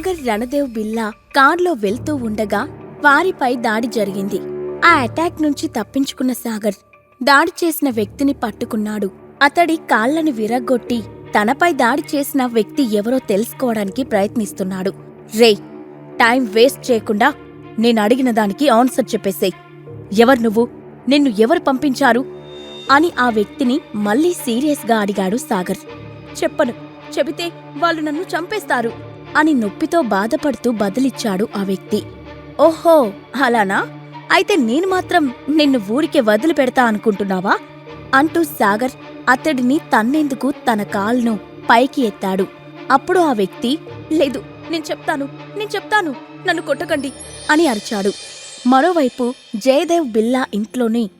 సాగర్ రణదేవ్ బిల్లా కార్లో వెళ్తూ ఉండగా వారిపై దాడి జరిగింది. ఆ అటాక్ నుంచి తప్పించుకున్న సాగర్ దాడి చేసిన వ్యక్తిని పట్టుకున్నాడు. అతడి కాళ్ళను విరగ్గొట్టి తనపై దాడి చేసిన వ్యక్తి ఎవరో తెలుసుకోవడానికి ప్రయత్నిస్తున్నాడు. రే టైం వేస్ట్ చేయకుండా నేను అడిగిన దానికి ఆన్సర్ చెప్పేసేయ్. ఎవరు నువ్వు? నిన్ను ఎవరు పంపించారు? అని ఆ వ్యక్తిని మళ్ళీ సీరియస్గా అడిగాడు సాగర్. చెప్పను. చెబితే వాళ్ళు నన్ను చంపేస్తారు. అని నొప్పితో బాధపడుతూ బదిలిచ్చాడు ఆ వ్యక్తి. ఓహో అలానా? అయితే నేను మాత్రం నిన్ను ఊరికే వదిలిపెడతా అనుకుంటున్నావా? అంటూ సాగర్ అతడిని తన్నేందుకు తన కాల్ను పైకి ఎత్తాడు. అప్పుడు ఆ వ్యక్తి లేదు నేను చెప్తాను నేను చెప్తాను నన్ను కొట్టకండి అని అరిచాడు. మరోవైపు జయదేవ్ బిల్లా ఇంట్లోనే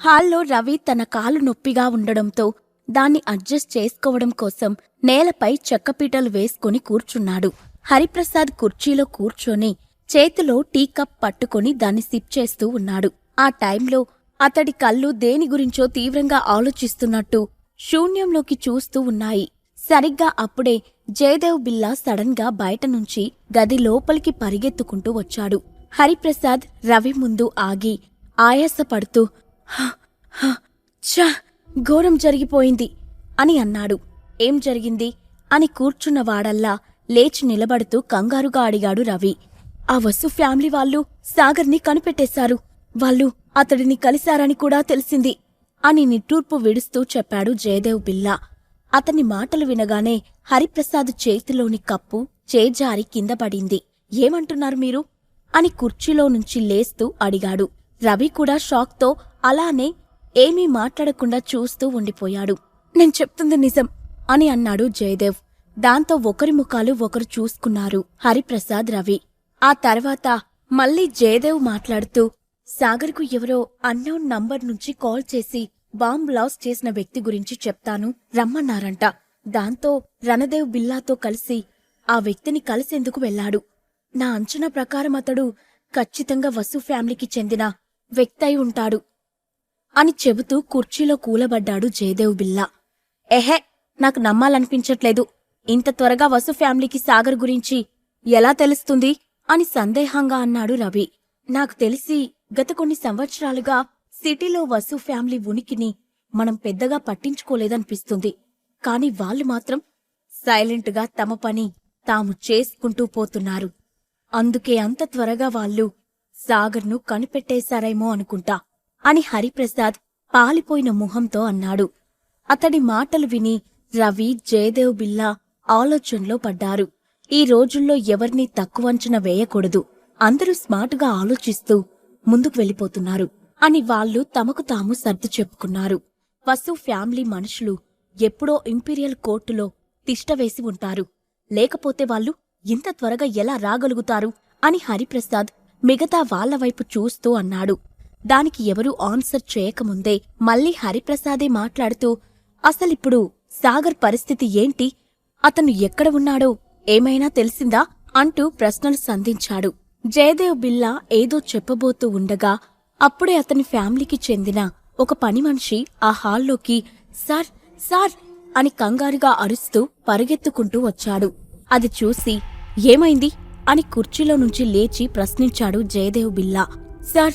హాల్లో రవి తన కాలు నొప్పిగా ఉండడంతో దాన్ని అడ్జస్ట్ చేసుకోవడం కోసం నేలపై చెక్కపీటలు వేసుకుని కూర్చున్నాడు. హరిప్రసాద్ కుర్చీలో కూర్చొని చేతిలో టీ కప్ పట్టుకొని దాన్ని సిప్ చేస్తూ ఉన్నాడు. ఆ టైంలో అతడి కళ్ళు దేని గురించో తీవ్రంగా ఆలోచిస్తున్నట్టు శూన్యంలోకి చూస్తూ ఉన్నాయి. సరిగ్గా అప్పుడే జయదేవ్ బిల్లా సడన్గా బయట నుంచి గది లోపలికి పరిగెత్తుకుంటూ వచ్చాడు. హరిప్రసాద్ రవి ముందు ఆగి ఆయాసపడుతూ "హ, హ, ఘోరం జరిగిపోయింది అని అన్నాడు. ఏం జరిగింది? అని కూర్చున్నవాడల్లా లేచి నిలబడుతూ కంగారుగా అడిగాడు రవి. ఆ వసు ఫ్యామిలీ వాళ్ళు సాగర్ని కనిపెట్టేశారు. వాళ్ళు అతడిని కలిశారని కూడా తెలిసింది అని నిట్టూర్పు విడుస్తూ చెప్పాడు జయదేవ్ బిల్లా అతని మాటలు వినగానే హరిప్రసాద్ చేతిలోని కప్పు చేజారి కింద పడింది. ఏమంటున్నారు మీరు? అని కుర్చీలో నుంచి లేస్తూ అడిగాడు. రవి కూడా షాక్తో అలానే ఏమీ మాట్లాడకుండా చూస్తూ ఉండిపోయాడు. నేను చెప్తుంది నిజం. అని అన్నాడు జయదేవ్. దాంతో ఒకరి ముఖాలు ఒకరు చూసుకున్నారు హరిప్రసాద్ రవి. ఆ తర్వాత మళ్ళీ జయదేవ్ మాట్లాడుతూ సాగర్కు ఎవరో అన్నోన్ నంబర్ నుంచి కాల్ చేసి బాంబ్ బ్లాస్ట్ చేసిన వ్యక్తి గురించి చెప్తాను రమ్మన్నారంట. దాంతో రణదేవ్ బిల్లాతో కలిసి ఆ వ్యక్తిని కలిసేందుకు వెళ్ళాడు నా అంచనా ప్రకారం అతడు ఖచ్చితంగా వసు ఫ్యామిలీకి చెందిన వ్యక్తి అయి ఉంటాడు అని చెబుతూ కుర్చీలో కూలబడ్డాడు జయదేవ్ బిల్లా. ఎహే నాకు నమ్మాలనిపించట్లేదు. ఇంత త్వరగా వసు ఫ్యామిలీకి సాగర్ గురించి ఎలా తెలుస్తుంది? అని సందేహంగా అన్నాడు రవి. నాకు తెలిసి గత కొన్ని సంవత్సరాలుగా సిటీలో వసు ఫ్యామిలీ ఉనికిని మనం పెద్దగా పట్టించుకోలేదనిపిస్తుంది. కాని వాళ్ళు మాత్రం సైలెంట్గా తమ పని తాము చేసుకుంటూ పోతున్నారు. అందుకే అంత త్వరగా వాళ్ళు సాగర్ను కనిపెట్టేశారేమో అనుకుంటా అని హరిప్రసాద్ పాలిపోయిన ముఖంతో అన్నాడు. అతడి మాటలు విని రవి జయదేవ్ బిల్లా ఆలోచనలో పడ్డారు. ఈ రోజుల్లో ఎవరినీ తక్కువంచన వేయకూడదు. అందరూ స్మార్ట్గా ఆలోచిస్తూ ముందుకు వెళ్ళిపోతున్నారు అని వాళ్ళు తమకు తాము సర్దు చెప్పుకున్నారు. వసు ఫ్యామిలీ మనుషులు ఎప్పుడో ఇంపీరియల్ కోర్టులో తిష్టవేసి ఉంటారు. లేకపోతే వాళ్ళు ఇంత త్వరగా ఎలా రాగలుగుతారు అని హరిప్రసాద్ మిగతా వాళ్ళ వైపు చూస్తూ అన్నాడు. దానికి ఎవరూ ఆన్సర్ చేయకముందే మళ్ళీ హరిప్రసాదే మాట్లాడుతూ అసలిప్పుడు సాగర్ పరిస్థితి ఏంటి? అతను ఎక్కడ ఉన్నాడో ఏమైనా తెలిసిందా? అంటూ ప్రశ్నలు సంధించాడు. జయదేవ్ బిల్లా ఏదో చెప్పబోతూ ఉండగా అప్పుడే అతని ఫ్యామిలీకి చెందిన ఒక పని మనిషి ఆ హాల్లోకి సార్ సార్ అని కంగారుగా అరుస్తూ పరిగెత్తుకుంటూ వచ్చాడు. అది చూసి ఏమైంది? అని కుర్చీలో నుంచి లేచి ప్రశ్నించాడు జయదేవ్ బిల్లా. సార్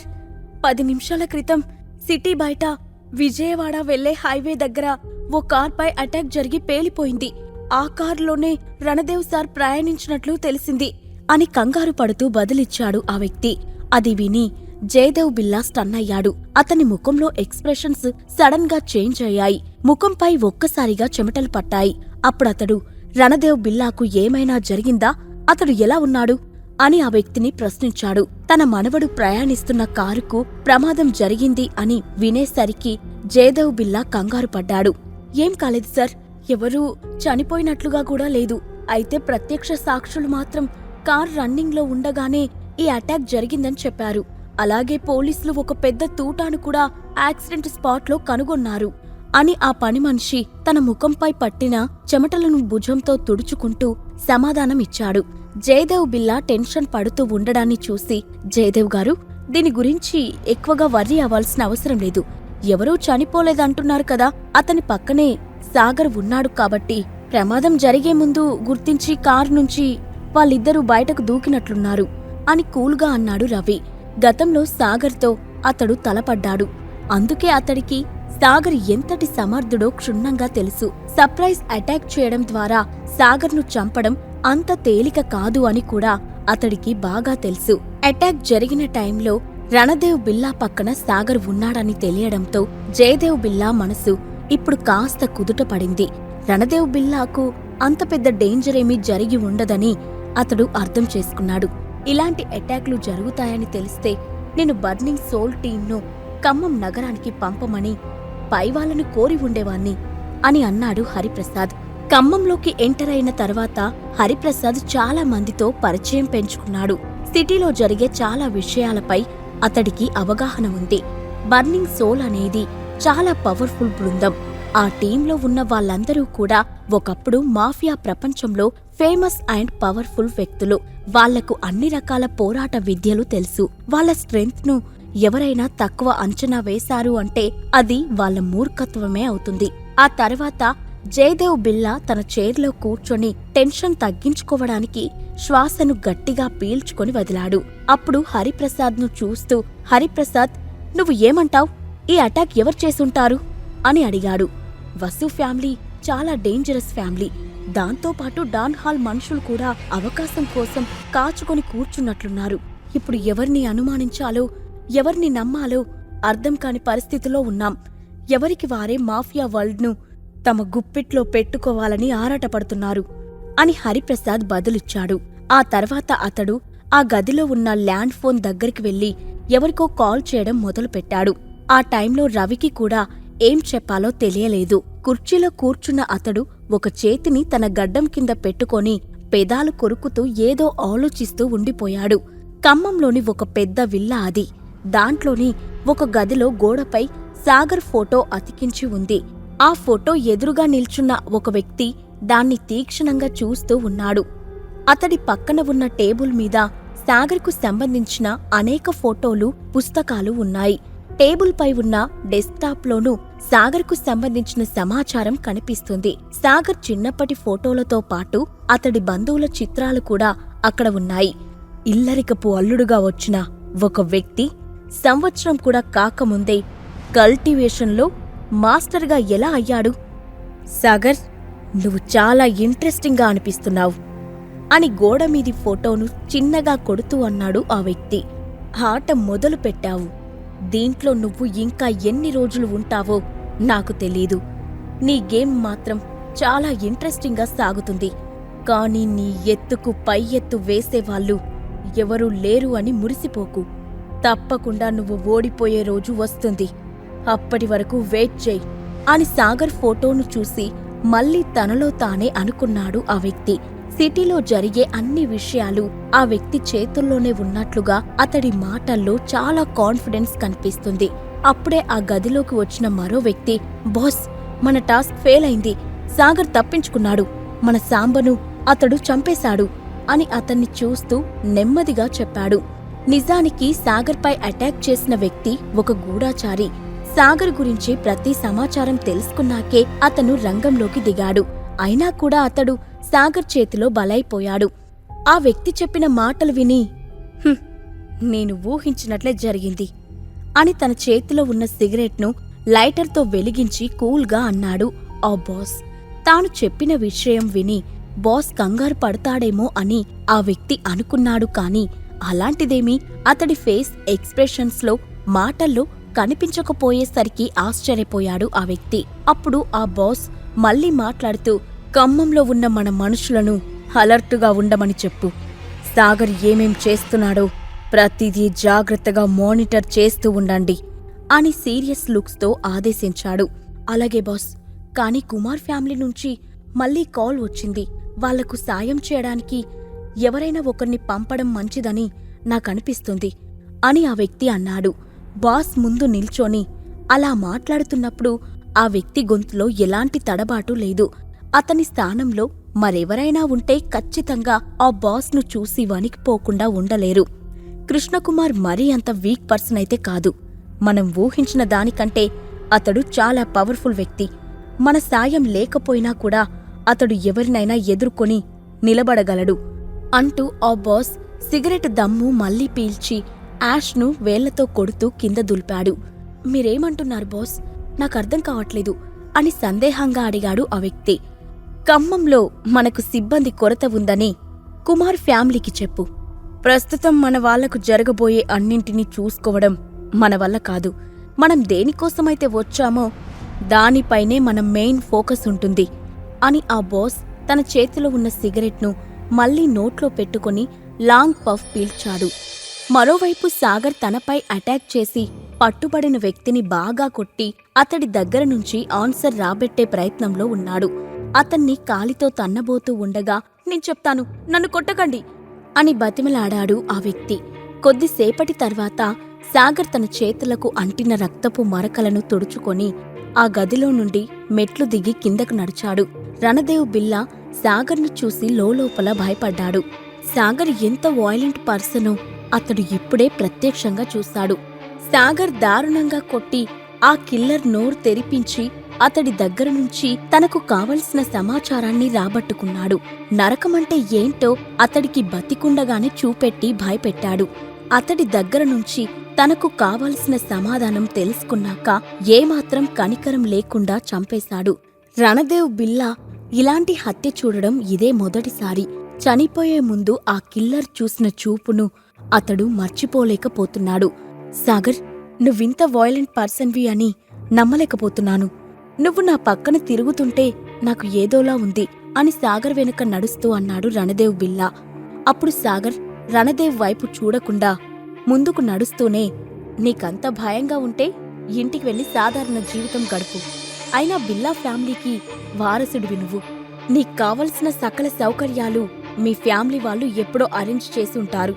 పది నిమిషాల క్రితం సిటీ బయట విజయవాడ వెళ్ళే హైవే దగ్గర ఓ కార్పై అటాక్ జరిగి పేలిపోయింది. ఆ కారులోనే రణదేవ్ సార్ ప్రయాణించినట్లు తెలిసింది అని కంగారు పడుతూ బదిలిచ్చాడు ఆ వ్యక్తి. అది విని జయదేవ్ బిల్లా స్టన్ అయ్యాడు అతని ముఖంలో ఎక్స్ప్రెషన్స్ సడన్గా చేంజ్ అయ్యాయి ముఖంపై ఒక్కసారిగా చెమటలు పట్టాయి. అప్పుడతడు రణదేవ్ బిల్లాకు ఏమైనా జరిగిందా? అతడు ఎలా ఉన్నాడు? అని ఆ వ్యక్తిని ప్రశ్నించాడు. తన మనవడు ప్రయాణిస్తున్న కారుకు ప్రమాదం జరిగింది అని వినేసరికి జయదేవ్ బిల్లా కంగారు పడ్డాడు. ఏం కాలేదు సార్. ఎవరూ చనిపోయినట్లుగా కూడా లేదు. అయితే ప్రత్యక్ష సాక్షులు మాత్రం కార్ రన్నింగ్లో ఉండగానే ఈ అటాక్ జరిగిందని చెప్పారు. అలాగే పోలీసులు ఒక పెద్ద తూటాను కూడా యాక్సిడెంట్ స్పాట్లో కనుగొన్నారు. అని ఆ పని మనిషి తన ముఖంపై పట్టిన చెమటలను భుజంతో తుడుచుకుంటూ సమాధానం ఇచ్చాడు. జయదేవ్ బిల్లా టెన్షన్ పడుతూ ఉండడాన్ని చూసి జయదేవ్ గారు దీని గురించి ఎక్కువగా వర్రీ అవ్వాల్సిన అవసరం లేదు. ఎవరూ చనిపోలేదంటున్నారు కదా. అతని పక్కనే సాగర్ ఉన్నాడు కాబట్టి ప్రమాదం జరిగే ముందు గుర్తించి కారు నుంచి వాళ్ళిద్దరూ బయటకు దూకినట్లున్నారు అని కూల్గా అన్నాడు రవి. గతంలో సాగర్తో అతడు తలపడ్డాడు. అందుకే అతడికి సాగర్ ఎంతటి సమర్థుడో క్షుణ్ణంగా తెలుసు. సర్ప్రైజ్ అటాక్ చేయడం ద్వారా సాగర్ను చంపడం అంత తేలిక కాదు అని కూడా అతడికి బాగా తెలుసు. అటాక్ జరిగిన టైంలో రణదేవ్ బిల్లా పక్కన సాగర్ ఉన్నాడని తెలియడంతో జయదేవ్ బిల్లా మనసు ఇప్పుడు కాస్త కుదుట పడింది. రణదేవ్ బిల్లాకు అంత పెద్ద డేంజర్ ఏమీ జరిగి ఉండదని అతడు అర్థం చేసుకున్నాడు. ఇలాంటి అటాక్లు జరుగుతాయని తెలిస్తే నేను బర్నింగ్ సోల్ టీంను ఖమ్మం నగరానికి పంపమని పైవాళ్ళను కోరి ఉండేవాణ్ణి అని అన్నాడు హరిప్రసాద్. ఖమ్మంలోకి ఎంటర్ అయిన తర్వాత హరిప్రసాద్ చాలా మందితో పరిచయం పెంచుకున్నాడు. సిటీలో జరిగే చాలా విషయాలపై అతడికి అవగాహన ఉంది. బర్నింగ్ సోల్ అనేది చాలా పవర్ఫుల్ బృందం. ఆ టీంలో ఉన్న వాళ్ళందరూ కూడా ఒకప్పుడు మాఫియా ప్రపంచంలో ఫేమస్ అండ్ పవర్ఫుల్ వ్యక్తులు. వాళ్ళకు అన్ని రకాల పోరాట విద్యలు తెలుసు. వాళ్ళ స్ట్రెంగ్త్ను ఎవరైనా తక్కువ అంచనా వేశారు అంటే అది వాళ్ళ మూర్ఖత్వమే అవుతుంది. ఆ తర్వాత జయదేవ్ బిల్లా తన చైర్లో కూర్చొని టెన్షన్ తగ్గించుకోవడానికి శ్వాసను గట్టిగా పీల్చుకొని వదిలాడు. అప్పుడు హరిప్రసాద్ను చూస్తూ హరిప్రసాద్ నువ్వు ఏమంటావ్? ఈ అటాక్ ఎవరు చేసుంటారు అని అడిగాడు. వసు ఫ్యామిలీ చాలా డేంజరస్ ఫ్యామిలీ. దాంతోపాటు డాన్ హాల్ మనుషులు కూడా అవకాశం కోసం కాచుకొని కూర్చున్నట్లున్నారు. ఇప్పుడు ఎవరిని అనుమానించాలో ఎవరిని నమ్మాలో అర్థం కాని పరిస్థితిలో ఉన్నాం. ఎవరికి వారే మాఫియా వరల్డ్ను తమ గుప్పిట్లో పెట్టుకోవాలని ఆరాటపడుతున్నారు అని హరిప్రసాద్ బదులిచ్చాడు. ఆ తర్వాత అతడు ఆ గదిలో ఉన్న ల్యాండ్ ఫోన్ దగ్గరికి వెళ్ళి ఎవరికో కాల్ చేయడం మొదలుపెట్టాడు. ఆ టైంలో రవికి కూడా ఏం చెప్పాలో తెలియలేదు. కుర్చీలో కూర్చున్న అతడు ఒక చేతిని తన గడ్డం కింద పెట్టుకొని పెదాలు కొరుకుతూ ఏదో ఆలోచిస్తూ ఉండిపోయాడు. ఖమ్మంలోని ఒక పెద్ద విల్లా అది. దాంట్లోని ఒక గదిలో గోడపై సాగర్ ఫోటో అతికించి ఉంది. ఆ ఫోటో ఎదురుగా నిల్చున్న ఒక వ్యక్తి దాన్ని తీక్షణంగా చూస్తూ ఉన్నాడు. అతడి పక్కన ఉన్న టేబుల్ మీద సాగర్కు సంబంధించిన అనేక ఫోటోలు పుస్తకాలు ఉన్నాయి. టేబుల్పై ఉన్న డెస్క్టాప్లోనూ సాగర్కు సంబంధించిన సమాచారం కనిపిస్తుంది. సాగర్ చిన్నప్పటి ఫోటోలతో పాటు అతడి బంధువుల చిత్రాలు కూడా అక్కడ ఉన్నాయి. ఇల్లరికపు అల్లుడుగా వచ్చిన ఒక వ్యక్తి సంవత్సరం కూడా కాకముందే కల్టివేషన్లో మాస్టర్గా ఎలా అయ్యాడు? సాగర్ నువ్వు చాలా ఇంట్రెస్టింగ్గా అనిపిస్తున్నావు అని గోడ మీది ఫోటోను చిన్నగా కొడుతూ అన్నాడు ఆ వ్యక్తి. ఆట మొదలు పెట్టావు. దీంట్లో నువ్వు ఇంకా ఎన్ని రోజులు ఉంటావో నాకు తెలీదు. నీ గేమ్ మాత్రం చాలా ఇంట్రెస్టింగ్గా సాగుతుంది. కానీ నీ ఎత్తుకు పై ఎత్తు వేసేవాళ్ళు ఎవరూ లేరు అని మురిసిపోకు. తప్పకుండా నువ్వు ఓడిపోయే రోజు వస్తుంది. అప్పటి వరకు వెయిట్ చేయి అని సాగర్ ఫోటోను చూసి మళ్ళీ తనలో తానే అనుకున్నాడు ఆ వ్యక్తి. సిటీలో జరిగే అన్ని విషయాలు ఆ వ్యక్తి చేతుల్లోనే ఉన్నట్లుగా అతడి మాటల్లో చాలా కాన్ఫిడెన్స్ కనిపిస్తుంది. అప్పుడే ఆ గదిలోకి వచ్చిన మరో వ్యక్తి బాస్ మన టాస్క్ ఫెయిల్ అయింది. సాగర్ తప్పించుకున్నాడు. మన సాంబను అతడు చంపేశాడు అని అతన్ని చూస్తూ నెమ్మదిగా చెప్పాడు. నిజానికి సాగర్పై అటాక్ చేసిన వ్యక్తి ఒక గూఢాచారి. సాగర్ గురించి ప్రతి సమాచారం తెలుసుకున్నాకే అతను రంగంలోకి దిగాడు. అయినా కూడా అతడు సాగర్ చేతిలో బలైపోయాడు. ఆ వ్యక్తి చెప్పిన మాటలు విని నేను ఊహించినట్లే జరిగింది అని తన చేతిలో ఉన్న సిగరెట్ను లైటర్తో వెలిగించి కూల్గా అన్నాడు ఆ బాస్. తాను చెప్పిన విషయం విని బాస్ కంగారు పడతాడేమో అని ఆ వ్యక్తి అనుకున్నాడు కాని అలాంటిదేమీ అతడి ఫేస్ ఎక్స్ప్రెషన్స్లో మాటల్లో కనిపించకపోయేసరికి ఆశ్చర్యపోయాడు ఆ వ్యక్తి. అప్పుడు ఆ బాస్ మళ్ళీ మాట్లాడుతూ ఖమ్మంలో ఉన్న మన మనుషులను అలర్టుగా ఉండమని చెప్పు. సాగర్ ఏమేం చేస్తున్నాడో ప్రతిదీ జాగ్రత్తగా మానిటర్ చేస్తూ ఉండండి అని సీరియస్ లుక్స్తో ఆదేశించాడు. అలాగే బాస్ కానీ కుమార్ ఫ్యామిలీ నుంచి మళ్ళీ కాల్ వచ్చింది. వాళ్ళకు సాయం చేయడానికి ఎవరైనా ఒకరిని పంపడం మంచిదని నాకనిపిస్తుంది అని ఆ వ్యక్తి అన్నాడు. బాస్ ముందు నిల్చొని అలా మాట్లాడుతున్నప్పుడు ఆ వ్యక్తి గొంతులో ఎలాంటి తడబాటు లేదు. అతని స్థానంలో మరెవరైనా ఉంటే ఖచ్చితంగా ఆ బాస్ను చూసి వణికిపోకుండా ఉండలేరు. కృష్ణకుమార్ మరీ అంత వీక్ పర్సన్ అయితే కాదు. మనం ఊహించిన దానికంటే అతడు చాలా పవర్ఫుల్ వ్యక్తి. మన సాయం లేకపోయినా కూడా అతడు ఎవరినైనా ఎదుర్కొని నిలబడగలడు అంటూ ఆ బాస్ సిగరెట్ దమ్ము మళ్ళీ పీల్చి యాష్ను వేళ్ళతో కొడుతూ కింద దులిపాడు. మీరేమంటున్నారు బాస్? నాకర్థం కావట్లేదు అని సందేహంగా అడిగాడు ఆ వ్యక్తి. ఖమ్మంలో మనకు సిబ్బంది కొరత ఉందని కుమార్ ఫ్యామిలీకి చెప్పు. ప్రస్తుతం మన వాళ్ళకు జరగబోయే అన్నింటినీ చూసుకోవడం మన వల్ల కాదు. మనం దేనికోసమైతే వచ్చామో దానిపైనే మన మెయిన్ ఫోకస్ ఉంటుంది అని ఆ బాస్ తన చేతిలో ఉన్న సిగరెట్ను మళ్ళీ నోట్లో పెట్టుకుని లాంగ్ పఫ్ పీల్చాడు. మరోవైపు సాగర్ తనపై అటాక్ చేసి పట్టుబడిన వ్యక్తిని బాగా కొట్టి అతడి దగ్గర నుంచి ఆన్సర్ రాబెట్టే ప్రయత్నంలో ఉన్నాడు. అతన్ని కాలితో తన్నబోతూ ఉండగా నేను చెప్తాను నన్ను కొట్టకండి అని బతిమలాడాడు ఆ వ్యక్తి. కొద్దిసేపటి తర్వాత సాగర్ తన చేతులకు అంటిన రక్తపు మరకలను తుడుచుకొని ఆ గదిలో నుండి మెట్లు దిగి కిందకు నడిచాడు. రణదేవ్ బిల్లా సాగర్ను చూసి లోలోపల భయపడ్డాడు. సాగర్ ఎంత వాయిలెంట్ పర్సనో అతడు ఇప్పుడే ప్రత్యక్షంగా చూశాడు సాగర్ దారుణంగా కొట్టి ఆ కిల్లర్ నోరు తెరిపించి అతడి దగ్గర నుంచి తనకు కావలసిన సమాచారాన్ని రాబట్టుకున్నాడు. నరకమంటే ఏంటో అతడికి బతికుండగానే చూపెట్టి భయపెట్టాడు. అతడి దగ్గర నుంచి తనకు కావలసిన సమాధానం తెలుసుకున్నాక ఏమాత్రం కనికరం లేకుండా చంపేశాడు. రణదేవ్ బిల్లా ఇలాంటి హత్య చూడడం ఇదే మొదటిసారి. చనిపోయే ముందు ఆ కిల్లర్ చూసిన చూపును అతడు మర్చిపోలేకపోతున్నాడు. సాగర్ నువ్వింత వాయిలెంట్ పర్సన్వి అని నమ్మలేకపోతున్నాను. నువ్వు నా పక్కన తిరుగుతుంటే నాకు ఏదోలా ఉంది అని సాగర్ వెనుక నడుస్తూ అన్నాడు రణదేవ్ బిల్లా. అప్పుడు సాగర్ రణదేవ్ వైపు చూడకుండా ముందుకు నడుస్తూనే నీకంత భయంగా ఉంటే ఇంటికి వెళ్ళి సాధారణ జీవితం గడుపు. అయినా బిల్లా ఫ్యామిలీకి వారసుడివి నువ్వు. నీకు కావలసిన సకల సౌకర్యాలు మీ ఫ్యామిలీ వాళ్ళు ఎప్పుడో అరేంజ్ చేసి ఉంటారు.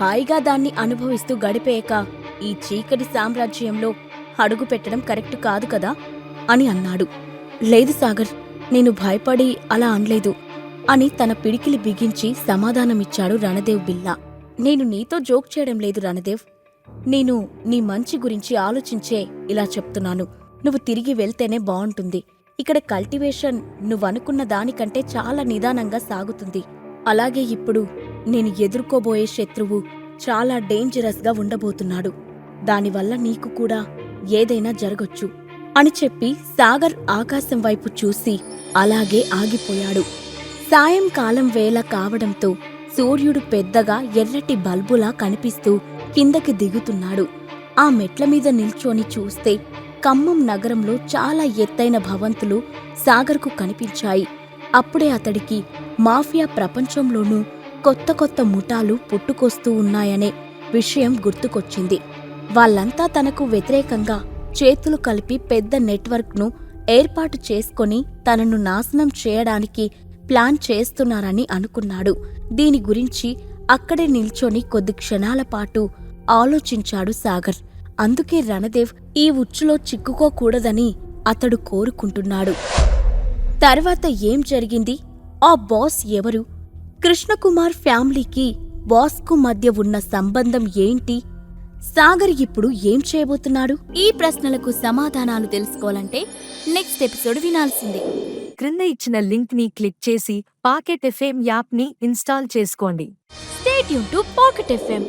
హాయిగా దాన్ని అనుభవిస్తూ గడిపేయక ఈ చీకటి సామ్రాజ్యంలో అడుగు పెట్టడం కరెక్ట్ కాదు కదా? అని అన్నాడు. లేదు సాగర్ నేను భయపడి అలా అనలేదు అని తన పిడికిలి బిగించి సమాధానమిచ్చాడు రణదేవ్ బిల్లా. నేను నీతో జోక్ చేయడం లేదు రణదేవ్. నేను నీ మంచి గురించి ఆలోచించే ఇలా చెప్తున్నాను. నువ్వు తిరిగి వెళ్తేనే బావుంటుంది. ఇక్కడ కల్టివేషన్ నువ్వనుకున్న దానికంటే చాలా నిదానంగా సాగుతుంది. అలాగే ఇప్పుడు నేను ఎదుర్కోబోయే శత్రువు చాలా డేంజరస్గా ఉండబోతున్నాడు. దానివల్ల నీకు కూడా ఏదైనా జరగొచ్చు అని చెప్పి సాగర్ ఆకాశం వైపు చూసి అలాగే ఆగిపోయాడు. సాయంకాలం వేళ కావడంతో సూర్యుడు పెద్దగా ఎర్రటి బల్బులా కనిపిస్తూ కిందకి దిగుతున్నాడు. ఆ మెట్ల మీద నిల్చొని చూస్తే ఖమ్మం నగరంలో చాలా ఎత్తైన భవంతులు సాగర్కు కనిపించాయి. అప్పుడే అతడికి మాఫియా ప్రపంచంలోనూ కొత్త కొత్త ముఠాలు పుట్టుకొస్తూ ఉన్నాయనే విషయం గుర్తుకొచ్చింది. వాళ్ళంతా తనకు వ్యతిరేకంగా చేతులు కలిపి పెద్ద నెట్వర్క్ను ఏర్పాటు చేసుకొని తనను నాశనం చేయడానికి ప్లాన్ చేస్తున్నారని అనుకున్నాడు. దీని గురించి అక్కడే నిల్చొని కొద్ది క్షణాల పాటు ఆలోచించాడు సాగర్. అందుకే రణదేవ్ ఈ ఉచ్చులో చిక్కుకోకూడదని అతడు కోరుకుంటున్నాడు. తర్వాత ఏం జరిగింది? ఆ బాస్ ఎవరు? కృష్ణకుమార్ ఫ్యామిలీకి బాస్కు మధ్య ఉన్న సంబంధం ఏంటి? సాగర్ ఇప్పుడు ఏం చేయబోతున్నాడు? ఈ ప్రశ్నలకు సమాధానాలు తెలుసుకోవాలంటే నెక్స్ట్ ఎపిసోడ్ వినాల్సిందే. క్రింద ఇచ్చిన లింక్ని క్లిక్ చేసి పాకెట్ ఎఫ్ఎం యాప్ని ఇన్స్టాల్ చేసుకోండి. State to Pocket FM